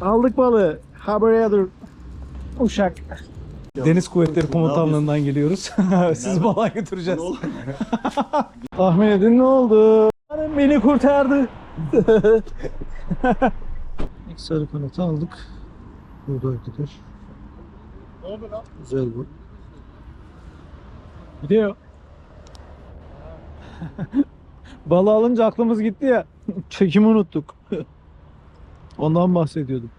Aldık balığı. Haber dur. Uşak. Deniz Kuvvetleri Komutanlığından geliyoruz. Siz balığa götüreceğiz. Tahmin edin ne oldu? Beni kurtardı. İlk sarı kanatı aldık. Burada arkadaş. Güzel bu. Gidiyor. Balı alınca aklımız gitti ya. Çekimi unuttuk. Ondan bahsediyordum.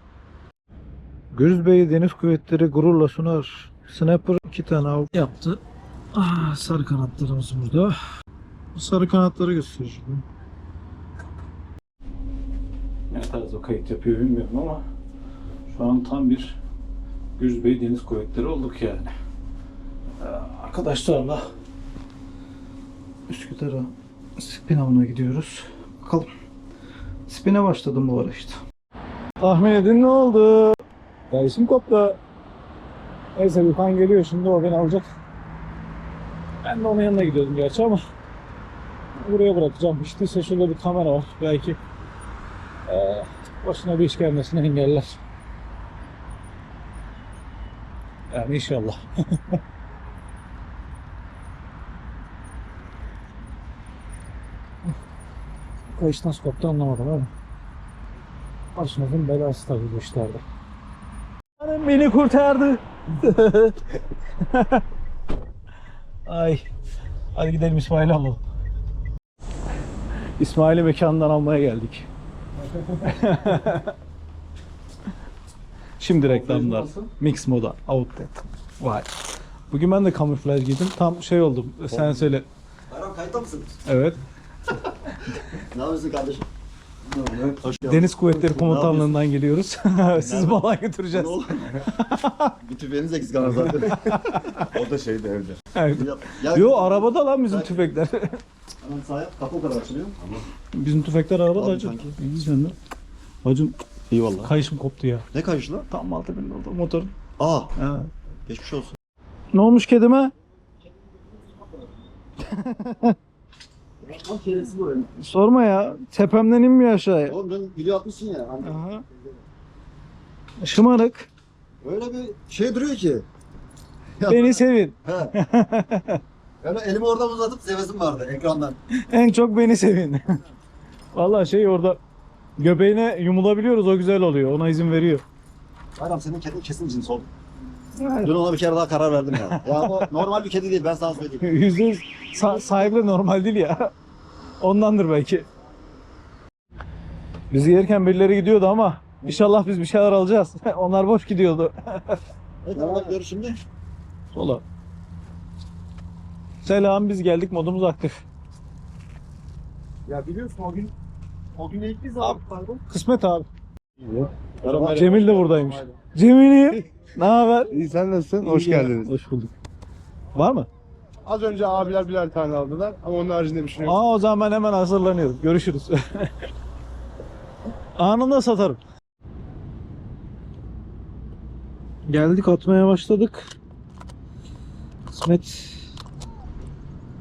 Gürzbey Deniz Kuvvetleri gururla sunar. Snapper iki tane av yaptı. Ah, sarı kanatlarımız burada. Bu sarı kanatları göstereceğim. Ne tarz o kayıt yapıyor bilmiyorum ama şu an tam bir Gürzbey Deniz Kuvvetleri olduk yani. Ee, Arkadaşlarla Üsküdar'a spin gidiyoruz. Bakalım. Spin'e başladım bu ara işte. Tahmin edin ne oldu? Ya isim koptu. Neyse bir kan geliyor şimdi o beni alacak. Ben de onun yanına gidiyordum gerçi ama buraya bırakacağım. Hiç değilse şurada bir kamera var. Belki eee başına bir iş gelmesini engeller. Yani inşallah. Nasıl koptu anlamadım ama. Başımızın belası tabii bu işlerde. Hanım beni kurtardı. Ay. Hadi gidelim İsmail'i alalım. İsmail'i mekandan almaya geldik. Şimdi reklamlar. Mix moda. Outlet. Vay. Bugün ben de kamuflaj giydim. Tam şey oldum. Sen söyle. Bayram kayıtta mısınız? Evet. Ne yapıyorsun kardeşim? Deniz Kuvvetleri Komutanlığından geliyoruz. Siz balığa götüreceğiz. Bir tüfeğiniz eksik ama zaten. O da şeydi evde. Evet. Ya- Yo arabada lan bizim tüfekler. Hemen sağa kapı o kadar açılıyor. bizim tüfekler arabada Abi hacım. sanki. İyi sen de. Hacım İyi valla. kayışım koptu ya. Ne kayışı lan? Tam altı bin oldu motorun. Aa, Ha. geçmiş olsun. Ne olmuş kedime? Tam bu. Sorma ya. Tepemden inmiyor aşağıya. Oğlum dün video atmışsın ya. Hani Aha. Şımarık. öyle bir şey duruyor ki. Beni sevin. He. Öyle elimi oradan uzatıp sevesim vardı ekrandan. En çok beni sevin. Vallahi şey orada göbeğine yumulabiliyoruz o güzel oluyor. Ona izin veriyor. Bayram senin kedin kesin cins oldu. Dün ona bir kere daha karar verdim ya. Ya o normal bir kedi değil ben sana söyleyeyim. Yüzde yüz sa- sahibi de normal değil ya. Ondandır belki. Biz gelirken birileri gidiyordu ama inşallah biz bir şeyler alacağız. Onlar boş gidiyordu. Evet nereden gidiyoruz şimdi? Sola. Selam biz geldik modumuz aktif. Ya biliyorsun o gün o gün ilk biz aldık, pardon. Kısmet abi. Merhaba. Cemil de buradaymış. Cemil'im. ne haber? İyi sen nasılsın? Hoş geldiniz. Hoş bulduk. Var mı? Az önce abiler birer tane aldılar ama onun haricinde bir şey yok. Aa o zaman ben hemen hazırlanıyorum. Görüşürüz. Anında satarım. Geldik atmaya başladık. Kısmet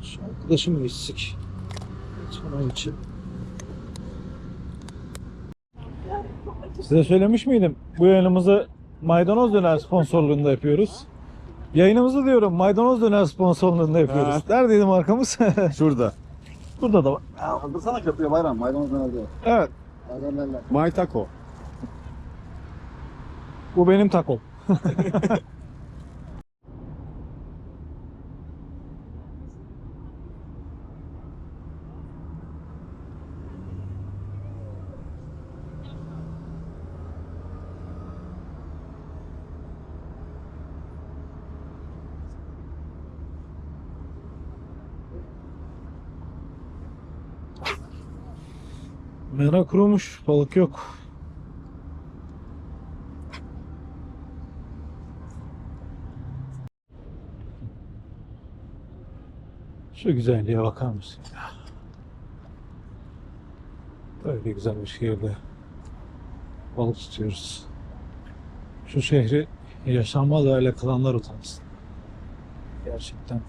şu arkadaşım eksik. Sonra için. Size söylemiş miydim? Bu yayınımızı Maydanoz Döner sponsorluğunda yapıyoruz. Yayınımızı diyorum Maydanoz Döner sponsorluğunda yapıyoruz. Ha. Neredeydi markamız? Şurada. Burada da var. Kaldırsana köprüye bayram. Maydanoz nerede? Evet. Bayram nerede? My Taco. Bu benim takom. Mera kurumuş, balık yok. Şu güzelliğe bakar mısın ya? Böyle güzel bir şehirde balık tutuyoruz. Şu şehri yaşanmaz öyle kılanlar utansın. Gerçekten.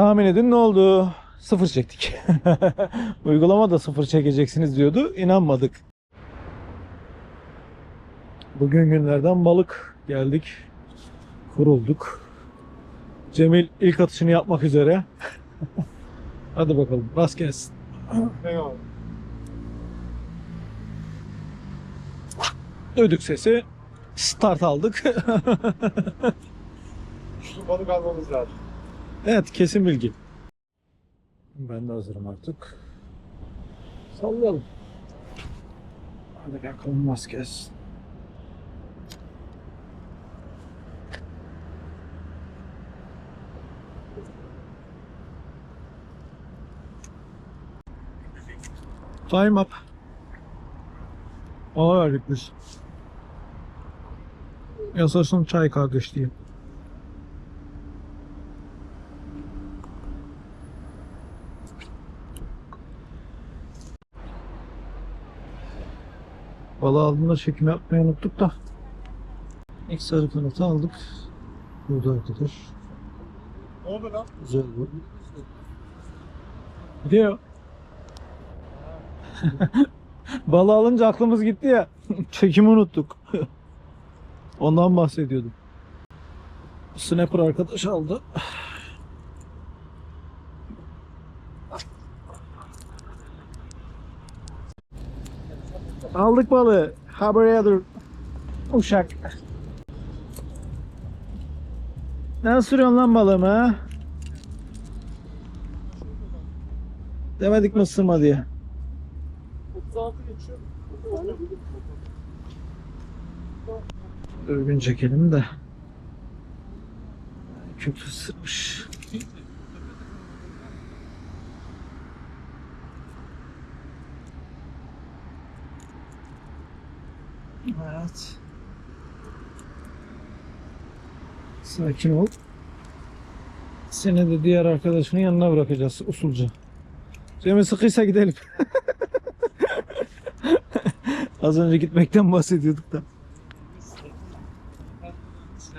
Tahmin edin ne oldu? Sıfır çektik. Uygulamada sıfır çekeceksiniz diyordu. İnanmadık. Bugün günlerden balık geldik. Kurulduk. Cemil ilk atışını yapmak üzere. Hadi bakalım rast gelsin. Eyvallah. Sesi. Start aldık. Şu balık almamız lazım. Evet kesin bilgi. Ben de hazırım artık. Sallayalım. Hadi bakalım gelsin. Time up. Aa verdik biz. Yasasın çay kardeş diye. Balığı aldığında çekim yapmayı unuttuk da. İlk sarı kanatı aldık. Burada arkadaş. Oldu lan? Güzel bu. Gidiyor. Balığı alınca aklımız gitti ya. Çekimi unuttuk. Ondan bahsediyordum. Snapper arkadaş aldı. Aldık balığı. Ha buraya dur. Uşak. Ne sürüyorsun lan balığımı? Demedik mi ısırma diye. Dürbün çekelim de. Kötü ısırmış. Evet. Sakin ol. Seni de diğer arkadaşının yanına bırakacağız usulca. Cemil sıkıysa gidelim. Az önce gitmekten bahsediyorduk da.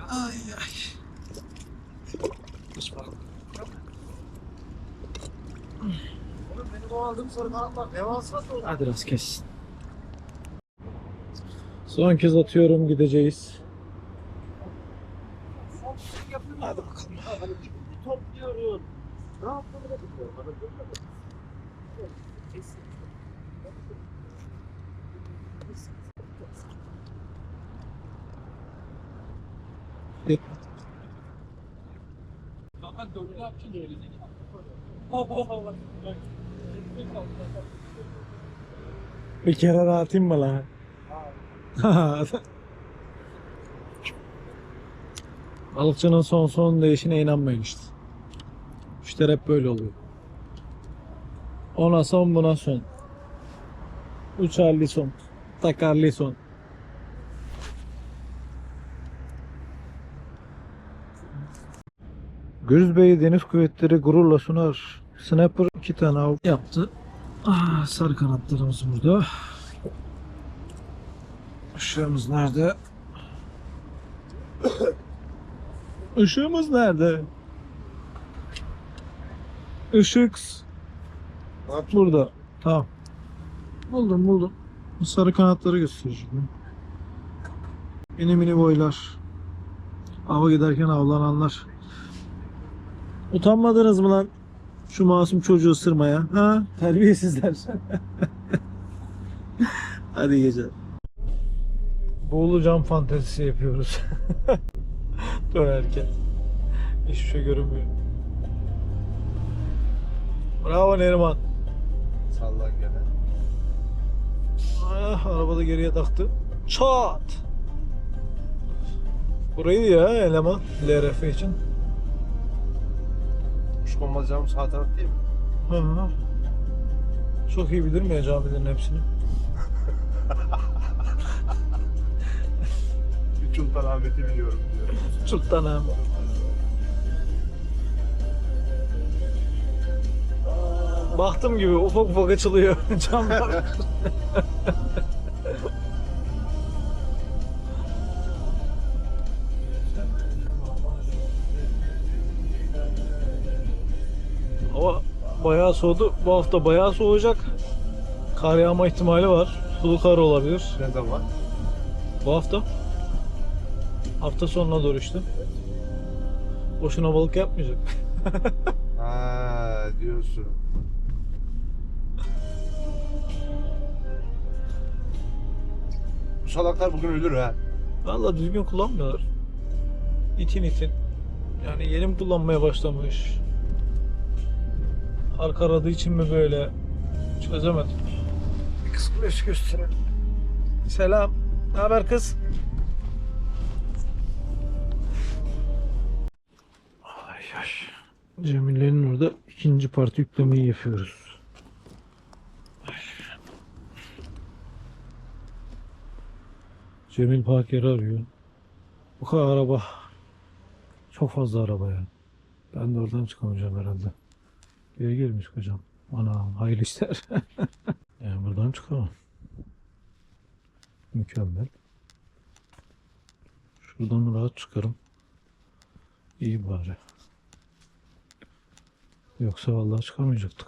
Ay ay. Dur bakalım. Benim o aldığım sarı kanatlar devasa oldu. Hadi rast kessin. Son kez atıyorum gideceğiz. Hadi bakalım. Topluyorum. Ne yaptığını da bilmiyorum. Bir kere daha atayım mı lan? Balıkçının son son değişine inanmayın işte. İşler hep böyle oluyor. Ona son buna son. Uçarlı son. Takarlı son. Gürzbey Deniz Kuvvetleri gururla sunar. Sniper iki tane av yaptı. Ah, sarı kanatlarımız burada. Işığımız nerede? Işığımız nerede? Işık burada. Tamam. Buldum buldum. Bu sarı kanatları göstereceğim. Mini mini boylar. Ava giderken avlananlar. Utanmadınız mı lan? Şu masum çocuğu ısırmaya. Ha? Terbiyesizler. Hadi geceler. Boğulu cam fantezisi yapıyoruz. Dönerken. Hiçbir şey görünmüyor. Bravo Neriman. Sallan gene. Ah, arabada geriye taktı. Çat. Burayı ya eleman LRF için. Kuşkonmaz sağ taraf değil mi? Hı hı. Çok iyi bilir mi camilerin hepsini? Bir Sultan Ahmet'i biliyorum diyor. Sultan abi. Bahtım gibi ufak ufak açılıyor camlar. bayağı soğudu. Bu hafta bayağı soğuyacak. Kar yağma ihtimali var. Sulu kar olabilir. Ne zaman? Bu hafta. Hafta sonuna doğru işte. Boşuna balık yapmayacak. Ha diyorsun. Bu salaklar bugün ölür ha. Valla düzgün kullanmıyorlar. İtin itin. Yani yeni mi kullanmaya başlamış? Arka aradığı için mi böyle? Çözemedim. Bir kız kulesi gösterelim. Selam. Ne haber kız? Cemile'nin orada ikinci parti yüklemeyi yapıyoruz. Cemil Paker'i arıyor. Bu kadar araba. Çok fazla araba ya. Ben de oradan çıkamayacağım herhalde. Geri gelmiş kocam. Ana hayırlı işler. yani buradan çıkamam. Mükemmel. Şuradan rahat çıkarım. İyi bari. Yoksa vallahi çıkamayacaktık.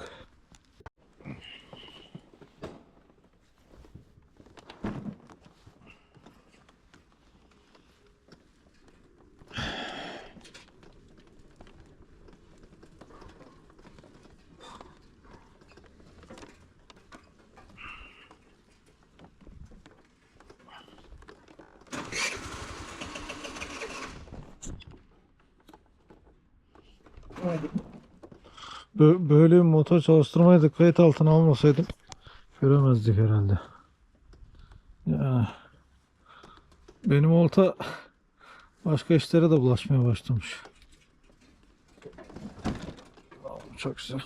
Böyle bir motor çalıştırmaya da kayıt altına almasaydım göremezdik herhalde. Ya. Benim olta başka işlere de bulaşmaya başlamış. Çok güzel.